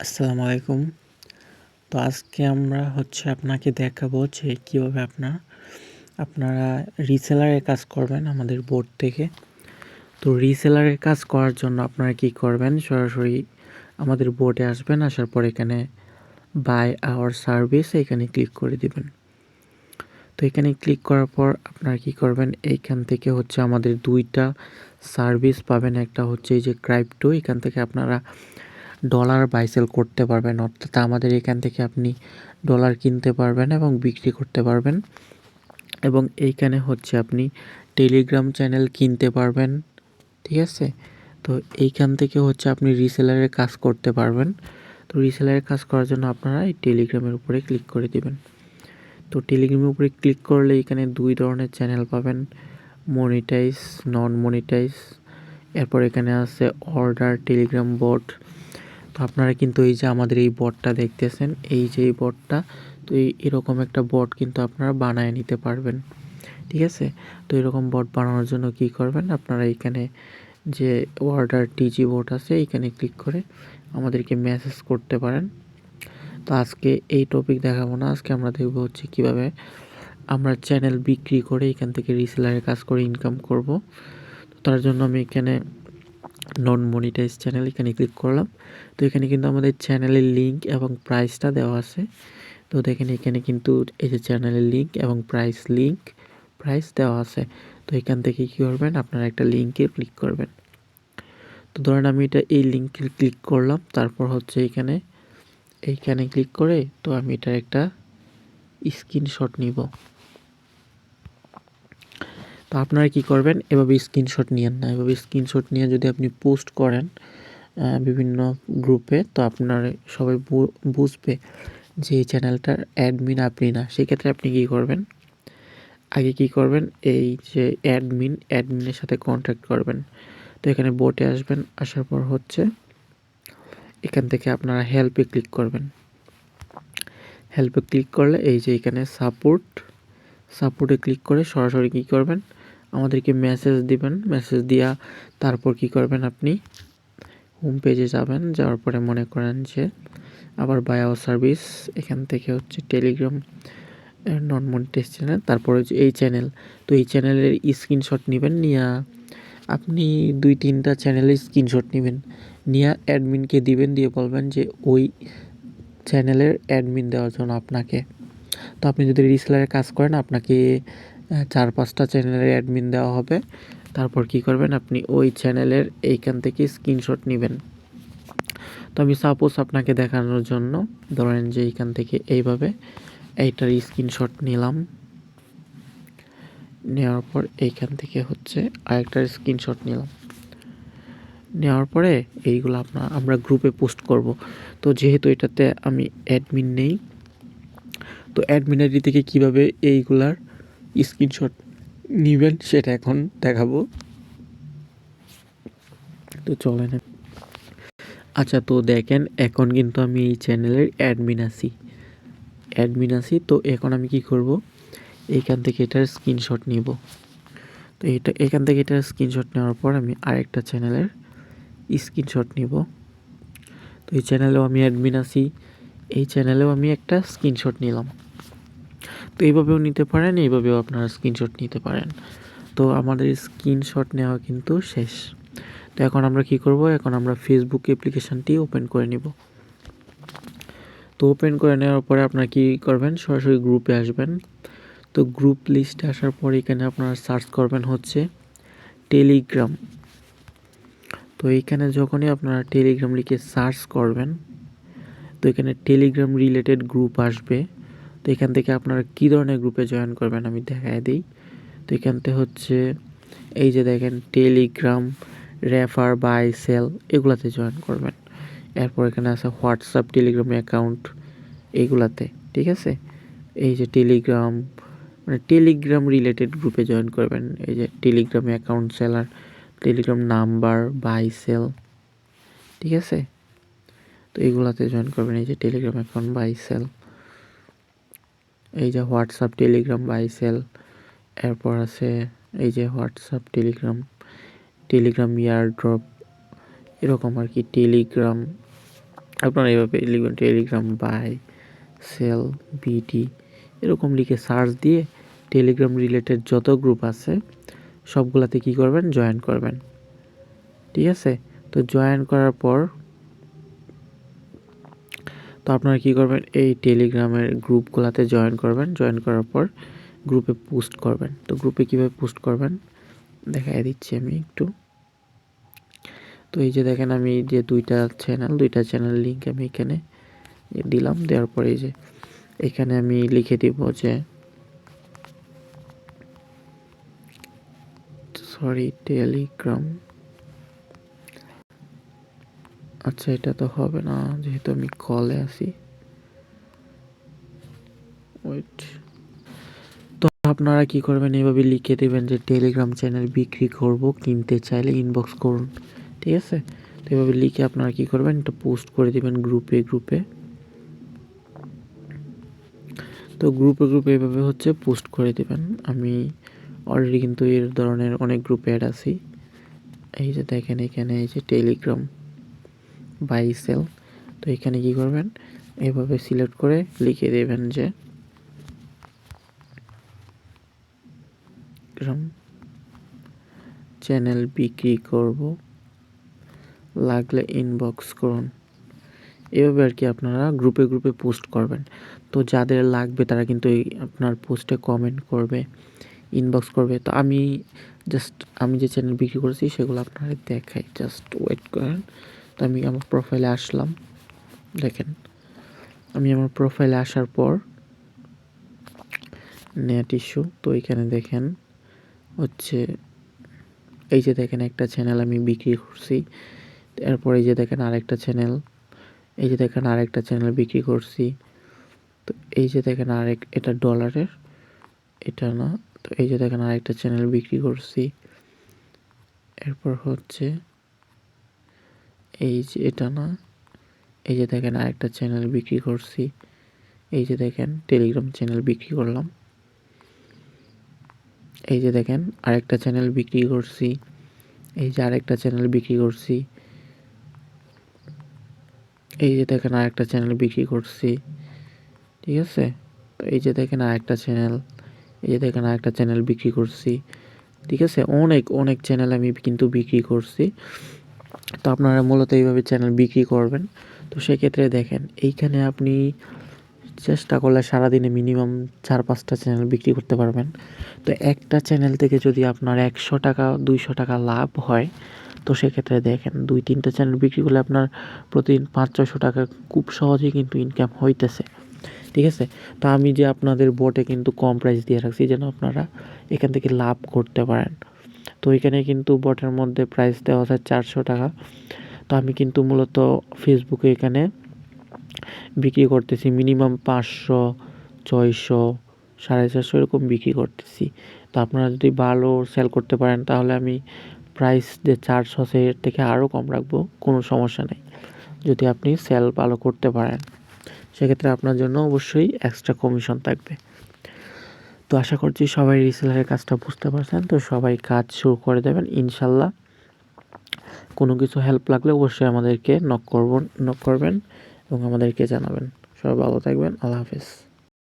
আসসালামু আলাইকুম। তো আজকে আমরা হচ্ছে আপনাকে দেখাবো যে কীভাবে আপনার, আপনারা রিসেলারের কাজ করবেন আমাদের বোর্ড থেকে। তো রিসেলারের কাজ করার জন্য আপনারা কি করবেন? সরাসরি আমাদের বোর্ডে আসবেন, আসার পর এখানে বাই আওয়ার সার্ভিস এখানে ক্লিক করে দিবেন। তো এখানে ক্লিক করার পর আপনারা কি করবেন? এইখান থেকে হচ্ছে আমাদের দুইটা সার্ভিস পাবেন। একটা হচ্ছে এই যে ক্রাইপ্টো এখান থেকে আপনারা ডলার বাইসেল করতে পারবেন, অর্থাৎ আমাদের এখান থেকে আপনি ডলার কিনতে পারবেন এবং বিক্রি করতে পারবেন। এবং এইখানে হচ্ছে আপনি টেলিগ্রাম চ্যানেল কিনতে পারবেন, ঠিক আছে? তো এইখান থেকে হচ্ছে আপনি রিসেলারের কাজ করতে পারবেন। তো রিসেলারের কাজ করার জন্য আপনারা এই টেলিগ্রামের উপরে ক্লিক করে দিবেন। তো টেলিগ্রামের উপরে ক্লিক করলে এখানে দুই ধরনের চ্যানেল পাবেন মনিটাইজ নন মনিটাইজ এরপর এখানে আছে অর্ডার টেলিগ্রাম বোর্ড তো আপনারা কিন্তু এই যে আমাদের এই বটটা দেখতেছেন, এই যে এই বটটা তো এরকম একটা বট কিন্তু আপনারা বানায় নিতে পারবেন, ঠিক আছে? তো এরকম বট বানানোর জন্য কি করবেন? আপনারা এখানে যে অর্ডার টিজি বোর্ড আছে, এখানে ক্লিক করে আমাদেরকে মেসেজ করতে পারেন। তো আজকে এই টপিক দেখাবো না, আজকে আমরা দেখব হচ্ছে কীভাবে আমরা চ্যানেল বিক্রি করে এখান থেকে রিসেলারের কাজ করে ইনকাম করব। তো তার জন্য আমি এখানে নন মনিটাইজ চ্যানেল এখানে ক্লিক করলাম। তো এখানে কিন্তু আমাদের চ্যানেলের লিঙ্ক এবং প্রাইসটা দেওয়া আছে। তো দেখেন এখানে কিন্তু এই যে চ্যানেলের লিঙ্ক এবং প্রাইস লিঙ্ক প্রাইস দেওয়া আছে। তো এখান থেকে কী করবেন? আপনারা একটা লিঙ্কে ক্লিক করবেন। তো ধরেন আমি এটা এই লিঙ্কে ক্লিক করলাম। তারপর হচ্ছে এখানে, এইখানে ক্লিক করে তো আমি এটার একটা স্ক্রিনশট নিব। তো আপনারা কি করবেন? এভাবে স্ক্রিনশট নিয়েন না। এভাবে স্ক্রিনশট নিয়ে যদি আপনি পোস্ট করেন বিভিন্ন গ্রুপে তো আপনার সবাই বুঝবে যে এই চ্যানেলটার অ্যাডমিন আপনি না। সেক্ষেত্রে আপনি কী করবেন? আগে কি করবেন? এই যে অ্যাডমিন অ্যাডমিনের সাথে কন্ট্যাক্ট করবেন। তো এখানে বোটে আসবেন। আসার পর হচ্ছে এখান থেকে আপনারা হেল্পে ক্লিক করবেন। হেল্পে ক্লিক করলে এই যে এখানে সাপোর্ট সাপোর্টে ক্লিক করে সরাসরি কী করবেন? আমাদেরকে মেসেজ দিবেন। মেসেজ দিয়া তারপর কি করবেন আপনি? হোম পেজে যাবেন, যাওয়ার পরে মনে করেন যে আবার বায়াও সার্ভিস এখান থেকে হচ্ছে টেলিগ্রাম নন মনিটাইজ চ্যানেল তারপরে হচ্ছে এই চ্যানেল তো এই চ্যানেলের স্ক্রিনশট নেবেন, নিয়া আপনি দুই তিনটা চ্যানেলের স্ক্রিনশট নেবেন। নিয়ে অ্যাডমিনকে দিবেন, দিয়ে বলবেন যে ওই চ্যানেলের অ্যাডমিন দেওয়ার জন্য আপনাকে। তো আপনি যদি রিসেলারের কাজ করেন, আপনাকে চার পাঁচটা চ্যানেলের অ্যাডমিন দেওয়া হবে। তারপর কি করবেন, আপনি ওই চ্যানেলের এইখান থেকে স্ক্রিনশট নেবেন। তো আমি সাপোজ আপনাকে দেখানোর জন্য, ধরেন যে এইখান থেকে এইভাবে এইটার স্ক্রিনশট নিলাম। নেওয়ার পর এইখান থেকে হচ্ছে আরেকটার স্ক্রিনশট নিলাম। নেওয়ার পরে এইগুলো আপনার আমরা গ্রুপে পোস্ট করব। তো যেহেতু এটাতে আমি অ্যাডমিন নেই, তো অ্যাডমিন আইডি থেকে কীভাবে এইগুলার স্ক্রিনশট নেবেন, সেটা এখন দেখাবো। তো চলে না আচ্ছা তো দেখেন, এখন কিন্তু আমি এই চ্যানেলের অ্যাডমিন আছি। অ্যাডমিন আছি, তো এখন আমি কি করব? এইখান থেকে এটার স্ক্রিনশট নিব। তো এটা, এখান থেকে এটার স্ক্রিনশট নেওয়ার পর আমি আরেকটা চ্যানেলের স্ক্রিনশট নিব। তো এই চ্যানেলেও আমি অ্যাডমিন আছি, এই চ্যানেলেও আমি একটা স্ক্রিনশট নিলাম। তো এইভাবেও নিতে পারেন, এইভাবেও আপনারা স্ক্রিনশট নিতে পারেন। তো আমাদের স্ক্রিনশট নেওয়া কিন্তু শেষ। তো এখন আমরা কি করব? এখন আমরা ফেসবুক অ্যাপ্লিকেশানটি ওপেন করে নিব। তো ওপেন করে নেওয়ার পরে আপনারা কি করবেন? সরাসরি গ্রুপে আসবেন। তো গ্রুপ লিস্টে আসার পর এখানে আপনারা সার্চ করবেন হচ্ছে টেলিগ্রাম তো এইখানে যখনই আপনারা টেলিগ্রাম লিখে সার্চ করবেন, তো এখানে টেলিগ্রাম রিলেটেড গ্রুপ আসবে। তো এখান থেকে আপনারা কী ধরনের গ্রুপে জয়েন করবেন আমি দেখায় দিই। তো এখান থেকে হচ্ছে, এই যে দেখেন টেলিগ্রাম রেফার বাই সেল এগুলাতে জয়েন করবেন। এরপর এখানে আছে হোয়াটসঅ্যাপ টেলিগ্রাম অ্যাকাউন্ট এইগুলাতে ঠিক আছে? এই যে টেলিগ্রাম মানে টেলিগ্রাম রিলেটেড গ্রুপে জয়েন করবেন। এই যে Telegram account seller Telegram number buy sell ঠিক আছে? তো এগুলাতে জয়েন করবেন। এই যে টেলিগ্রাম অ্যাকাউন্ট বাই সেল এই যে হোয়াটসঅ্যাপ, টেলিগ্রাম বাই সেল এরপর আছে এই যে WhatsApp, Telegram Telegram air drop এরকম আর কি, টেলিগ্রাম, আপনারা এইভাবে লিখবেন, টেলিগ্রাম বাই সেল, বিডি, এরকম লিখে সার্চ দিয়ে টেলিগ্রাম রিলেটেড যত গ্রুপ আছে, সবগুলাতে কী করবেন? জয়েন করবেন। ঠিক আছে? তো জয়েন করার পর আপনারা কী করবেন? এই টেলিগ্রামের গ্রুপগুলোতে জয়েন করবেন। জয়েন করার পর গ্রুপে পোস্ট করবেন। তো গ্রুপে কীভাবে পোস্ট করবেন? দেখাই দিচ্ছি আমি একটু। তো এই যে দেখেন আমি যে দুইটা চ্যানেল দুইটা চ্যানেল লিঙ্ক আমি এখানে দিলাম। দেওয়ার পরে যে এখানে আমি লিখে দিব যে সরি টেলিগ্রাম আচ্ছা এটা তো হবে না, যেহেতু আমি কলে আছি। তো আপনারা কি করবেন? এভাবে লিখে দেবেন যে টেলিগ্রাম চ্যানেল বিক্রি করব, কিনতে চাইলে ইনবক্স করুন, ঠিক আছে? তো এভাবে লিখে আপনারা কি করবেন? এটা পোস্ট করে দেবেন গ্রুপে গ্রুপে তো গ্রুপে গ্রুপে এভাবে হচ্ছে পোস্ট করে দেবেন। আমি অলরেডি কিন্তু এর ধরনের অনেক গ্রুপে অ্যাড আছি। এই যে দেখেন এখানে এই যে টেলিগ্রাম বাই সেল তো এখানে কি করবেন? এভাবে সিলেক্ট করে লিখে দেবেন যে চ্যানেল বিক্রি করব। লাগলে ইনবক্স করুন। এভাবে আর কি আপনারা গ্রুপে গ্রুপে পোস্ট করবেন। তো যাদের লাগবে তারা কিন্তু আপনার পোস্টে কমেন্ট করবে ইনবক্স করবে। তো আমি জাস্ট আমি যে চ্যানেল বিক্রি করেছি সেগুলো আপনারা দেখাই। জাস্ট ওয়েট করেন। আমি আমার প্রোফাইলে আসলাম। দেখেন, আমি আমার প্রোফাইলে আসার পর নেট ইস্যু তো এখানে দেখেন হচ্ছে, এই যে দেখেন একটা চ্যানেল আমি বিক্রি করছি, এরপর এই যে দেখেন আরেকটা চ্যানেল এই যে দেখেন আরেকটা চ্যানেল বিক্রি করছি, তো এই যে দেখেন আরেক, এটা ডলারের এটা না, তো এই যে দেখেন আরেকটা চ্যানেল বিক্রি করছি, এরপর হচ্ছে এই যে এটা না, এই যে দেখেন আরেকটা চ্যানেল বিক্রি করছি। এই যে দেখেন টেলিগ্রাম চ্যানেল বিক্রি করলাম। এই যে দেখেন আরেকটা চ্যানেল বিক্রি করছি। এই যে আরেকটা চ্যানেল বিক্রি করছি। এই যে দেখেন আরেকটা চ্যানেল বিক্রি করছি। ঠিক আছে? তো এই যে দেখেন আরেকটা চ্যানেল এই যে দেখেন আরেকটা চ্যানেল বিক্রি করছি। ঠিক আছে? অনেক অনেক চ্যানেল আমি কিন্তু বিক্রি করছি। তো আপনারা মূলত এইভাবে চ্যানেল বিক্রি করবেন। তো সেক্ষেত্রে দেখেন, এইখানে আপনি চেষ্টা করলে সারাদিনে মিনিমাম চার, পাঁচটা চ্যানেল বিক্রি করতে পারবেন। তো একটা চ্যানেল থেকে যদি আপনার একশো টাকা, দুইশো টাকা লাভ হয়, তো সেক্ষেত্রে দেখেন, দুই, তিনটা চ্যানেল বিক্রি করলে আপনার প্রতিদিন পাঁচ, ছয়শো টাকা খুব সহজেই কিন্তু ইনকাম হইতেছে। ঠিক আছে? তো আমি যে আপনাদের বোটে কিন্তু কম প্রাইস দিয়ে রাখছি, যেন আপনারা এখান থেকে লাভ করতে পারেন। তো এখানে কিন্তু বটের মধ্যে প্রাইস দেওয়া আছে চারশো টাকা। তো আমি কিন্তু মূলত ফেসবুকে এখানে বিক্রি করতেছি মিনিমাম পাঁচশো, ছয়শো, সাড়ে চারশো এরকম বিক্রি করতেছি। তো আপনারা যদি ভালো সেল করতে পারেন তাহলে আমি প্রাইস যে চারশো এর থেকে আরও কম রাখব, কোনো সমস্যা নেই। যদি আপনি সেল ভালো করতে পারেন, সেক্ষেত্রে আপনার জন্য অবশ্যই এক্সট্রা কমিশন থাকবে। তো আশা করছি সবাই রিসেলারের কাজটা বুঝতে পারছেন। তো সবাই কাজ শুরু করে দেবেন, ইনশাল্লাহ। কোনো কিছু হেল্প লাগলে অবশ্যই আমাদেরকে নক করবেন নক করবেন এবং আমাদেরকে জানাবেন। সবাই ভালো থাকবেন, আল্লাহ হাফেজ।